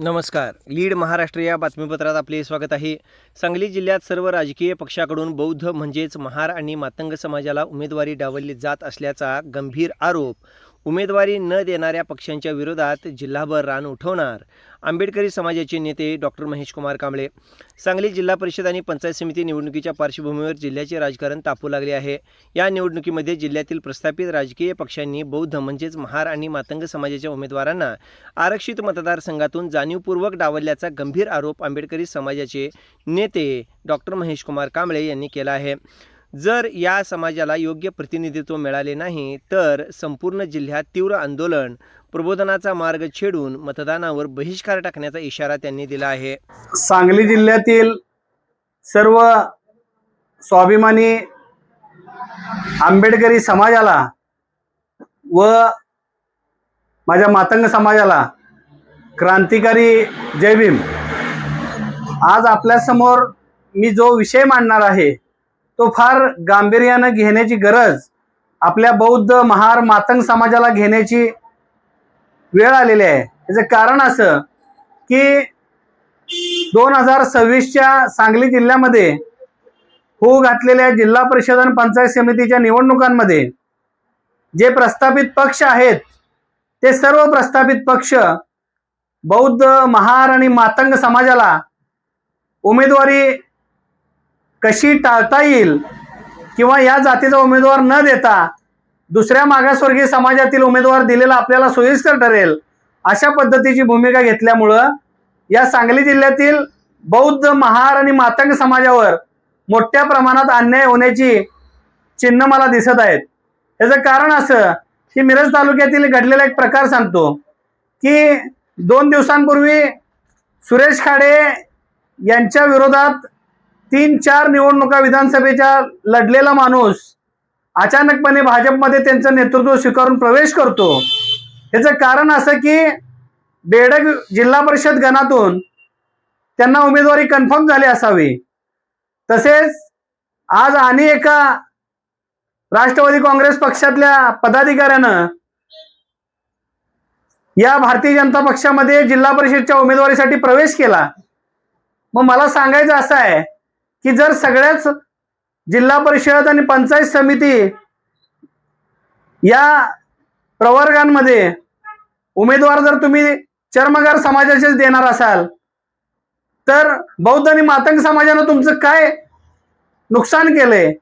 नमस्कार. लीड महाराष्ट्र या बातमीपत्रात आपले स्वागत आहे. सांगली जिल्ह्यात सर्व राजकीय पक्षाकडून बौद्ध म्हणजेच महार आणि मातंग समाजाला उमेदवारी डावलली जात असल्याचा गंभीर आरोप उमेदवारी न देणाऱ्या पक्षांच्या विरोधात जिल्हाभर रान उठवणार. आंबेडकरी समाजाचे नेते डॉक्टर महेशकुमार कांबळे. सांगली जिल्हा परिषद आणि पंचायत समिती निवडणुकीच्या पार्श्वभूमीवर जिल्ह्याचे राजकारण तापू लागले आहे. या निवडणुकीमध्ये जिल्ह्यातील प्रस्थापित राजकीय पक्षांनी बौद्ध म्हणजेच महार आणि मातंग समाजाच्या उमेदवारांना आरक्षित मतदारसंघातून जाणीवपूर्वक डावलल्याचा गंभीर आरोप आंबेडकरी समाजाचे नेते डॉक्टर महेशकुमार कांबळे यांनी केला आहे. जर या समाजाला योग्य प्रतिनिधित्व मिळाले नाही तर संपूर्ण जिल्ह्यात तीव्र आंदोलन प्रबोधनाचा मार्ग छेडून मतदानावर बहिष्कार टाकण्याचा इशारा त्यांनी दिला आहे. सांगली जिल्ह्यातील सर्व स्वाभिमानी आंबेडकरी समाजाला व माझ्या मातंग समाजाला क्रांतिकारी जयभीम आज आपल्यासमोर मी जो विषय मांडणार आहे तो फार गांभीर्यानं घेण्याची गरज आपल्या बौद्ध महार मातंग समाजाला घेण्याची वेळ आलेली आहे. याचं कारण असं की दोन हजार सव्वीसच्या सांगली जिल्ह्यामध्ये होऊ घातलेल्या जिल्हा परिषद आणि पंचायत समितीच्या निवडणुकांमध्ये जे प्रस्थापित पक्ष आहेत ते सर्व प्रस्थापित पक्ष बौद्ध महार आणि मातंग समाजाला उमेदवारी कशी टाळता येईल किंवा या जातीचा उमेदवार न देता दुसऱ्या मागासवर्गीय समाजातील उमेदवार दिलेला आपल्याला सोयीस्कर ठरेल अशा पद्धतीची भूमिका घेतल्यामुळं या सांगली जिल्ह्यातील बौद्ध महार आणि मातंग समाजावर मोठ्या प्रमाणात अन्याय होण्याची चिन्ह मला दिसत आहेत. याचं कारण असं की मिरज तालुक्यातील घडलेला एक प्रकार सांगतो की दोन दिवसांपूर्वी सुरेश खाडे यांच्या विरोधात तीन चार निवडणुका विधानसभेच्या लढलेला माणूस अचानकपणे भाजपमध्ये त्यांचं नेतृत्व स्वीकारून प्रवेश करतो. याचं कारण असं की बेडग जिल्हा परिषद गणातून त्यांना उमेदवारी कन्फर्म झाली असावी. तसेच आज आणि एका राष्ट्रवादी काँग्रेस पक्षातल्या पदाधिकाऱ्यानं या भारतीय जनता पक्षामध्ये जिल्हा परिषदच्या उमेदवारीसाठी प्रवेश केला. मग मला सांगायचं असं आहे की जर सगळ्याच जिल्हा परिषद आणि पंचायत समिती या प्रवर्गांमध्ये उमेदवार जर तुम्ही चर्मगार समाजाचेच देणार असाल तर बौद्ध आणि मातंग समाजानं तुमचं काय नुकसान केलंय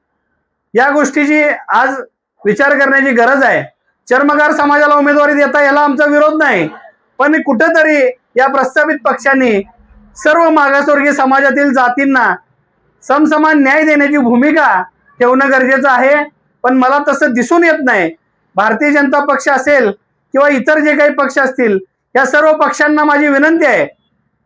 या गोष्टीची आज विचार करण्याची गरज आहे. चर्मगार समाजाला उमेदवारी देता याला आमचा विरोध नाही पण कुठेतरी या प्रस्तावित पक्षांनी सर्व मागासवर्गीय समाजातील जातींना समसमान न्याय देण्याची भूमिका ठेवणं गरजेचं आहे. पण मला तसं दिसून येत नाही. भारतीय जनता पक्ष असेल किंवा इतर जे काही पक्ष असतील या सर्व पक्षांना माझी विनंती आहे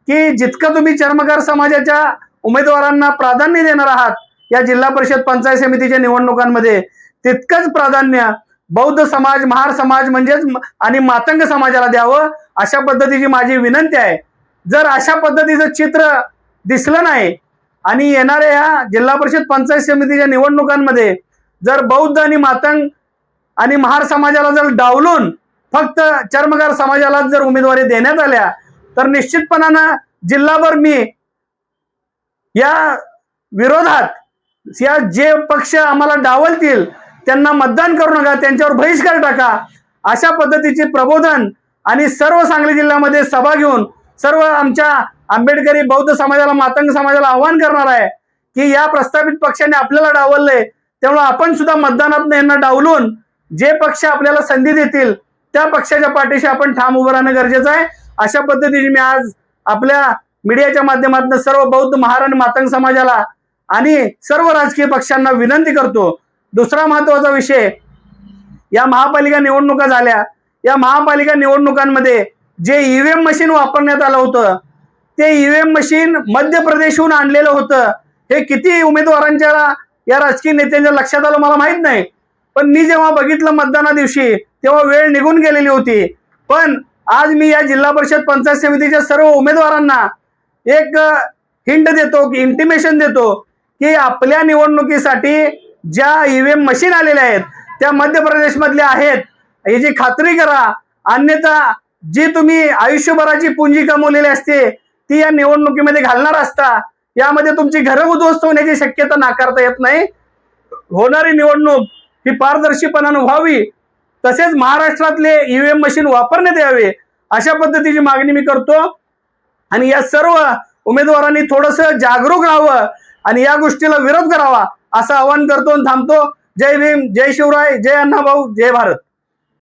की जितकं तुम्ही चर्मकार समाजाच्या उमेदवारांना प्राधान्य देणार आहात या जिल्हा परिषद पंचायत समितीच्या निवडणुकांमध्ये तितकंच प्राधान्य बौद्ध समाज महार समाज म्हणजेच आणि मातंग समाजाला द्यावं अशा पद्धतीची माझी विनंती आहे. जर अशा पद्धतीचं चित्र दिसलं नाही आणि येणाऱ्या या जिल्हा परिषद पंचायत समितीच्या निवडणुकांमध्ये जर बौद्ध आणि मातंग आणि महार समाजाला जर डावलून फक्त चर्मकार समाजाला जर उमेदवारी देण्यात आल्या तर निश्चितपणानं जिल्हाभर मी या विरोधात या जे पक्ष आम्हाला डावलतील त्यांना मतदान करू नका त्यांच्यावर बहिष्कार टाका अशा पद्धतीचे प्रबोधन आणि सर्व सांगली जिल्ह्यामध्ये सभा घेऊन सर्व आमच्या आंबेडकरी बौद्ध समाजाला मातंग समाजाला आव्हान करणार आहे की या प्रस्थापित पक्षाने आपल्याला डावललंय. त्यामुळे आपण सुद्धा मतदानात यांना डावलून जे पक्ष आपल्याला संधी देतील त्या पक्षाच्या पाठीशी आपण ठाम उभं राहणं गरजेचं आहे. अशा पद्धतीने मी आज आपल्या मीडियाच्या माध्यमातून सर्व बौद्ध महार मातंग समाजाला आणि सर्व राजकीय पक्षांना विनंती करतो. दुसरा महत्त्वाचा विषय या महापालिका निवडणुका झाल्या. या महापालिका निवडणुकांमध्ये जे ईव्हीएम मशीन वापरण्यात आलं होतं ते ईव्हीएम मशीन मध्य प्रदेशहून आणलेलं होतं. हे किती उमेदवारांच्या या राजकीय नेत्यांच्या लक्षात आलं मला माहीत नाही. पण मी जेव्हा बघितलं मतदाना दिवशी तेव्हा वेळ निघून गेलेली होती. पण आज मी या जिल्हा परिषद पंचायत समितीच्या सर्व उमेदवारांना एक हिंट देतो की इंटिमेशन देतो की आपल्या निवडणुकीसाठी ज्या ईव्हीएम मशीन आलेल्या आहेत त्या मध्य प्रदेशमधल्या आहेत. याची खात्री करा. अन्यथा जी तुम्ही आयुष्यभराची पुंजी कमवलेली असते ती या निवडणुकीमध्ये घालणार असता यामध्ये तुमची घरं उद्ध्वस्त होण्याची शक्यता नाकारता येत नाही. होणारी निवडणूक ही पारदर्शीपणानं व्हावी तसेच महाराष्ट्रातले ईव्हीएम मशीन वापरण्यात यावे अशा पद्धतीची मागणी मी करतो. आणि या सर्व उमेदवारांनी थोडस जागरूक राहावं आणि या गोष्टीला विरोध करावा असं आवाहन करतो आणि थांबतो. जय भीम जय शिवराय जय अण्णाभाऊ जय भारत.